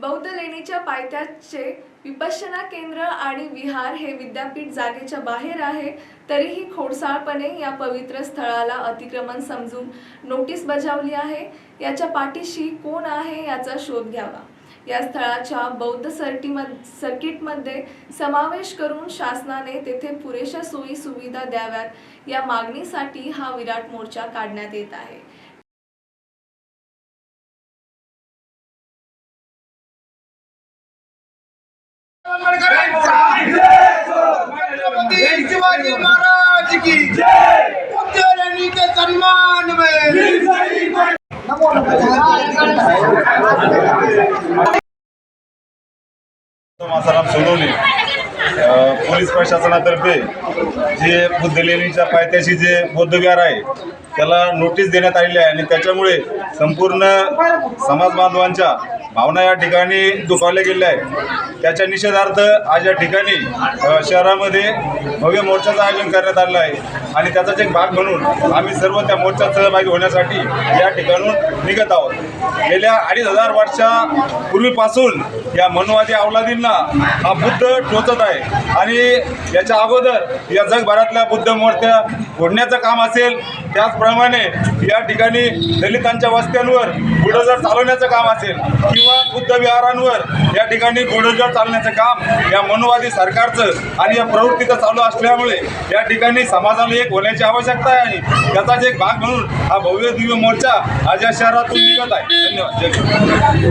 बौद्ध लेणीच्या पायथ्याचे विपश्यना केंद्र आणि विहार हे विद्यापीठ जागेच्या बाहेर आहे तरीही खोडसाळपणे या पवित्र स्थळाला अतिक्रमण समजून नोटीस बजावली आहे. याच्या पाठीशी कोण आहे याचा शोध घ्यावा. या स्थळाच्या बौद्ध सर्टीमध सर्किटमध्ये समावेश करून शासनाने तेथे पुरेशा सोयी सुविधा द्याव्यात. या मागणीसाठी हा विराट मोर्चा काढण्यात येत आहे. शिवाजी महाराज की उज्जैनी के सम्मान में। मासाराम सोनवणे पोलीस प्रशासनातर्फे जे बुद्ध लेणीच्या पायथ्याशी जे बौद्धविहार आहे त्याला नोटीस देण्यात आलेली आहे आणि त्याच्यामुळे संपूर्ण समाज बांधवांच्या भावना या ठिकाणी दुखावल्या गेल्या आहेत. त्याच्या निषेधार्थ आज या ठिकाणी शहरामध्ये भव्य मोर्चाचं आयोजन करण्यात आलेलं आहे. आणि त्याचाच एक भाग म्हणून आम्ही सर्व त्या मोर्चात सहभागी होण्यासाठी या ठिकाणून निघत आहोत. गेल्या अडीच हजार वर्षापूर्वीपासून या मनवादी अवलादींना हा बुद्ध टोचत आहे. आणि याच्या अगोदर या जगभरातल्या बुद्ध मूर्त्या फोडण्याचं काम असेल त्याचप्रमाणे या ठिकाणी दलितांच्या वस्त्यांवर बुडोजर चालवण्याचं काम असेल किंवा बुद्ध विहारांवर या ठिकाणी बुडोजर चालवण्याचं काम या मनोवादी सरकारचं आणि या प्रवृत्तीचं चालू असल्यामुळे या ठिकाणी समाजाला एक होण्याची आवश्यकता आहे. आणि त्याचाच एक भाग म्हणून हा भव्य दिव्य मोर्चा आज या शहरातून निघत आहे. धन्यवाद.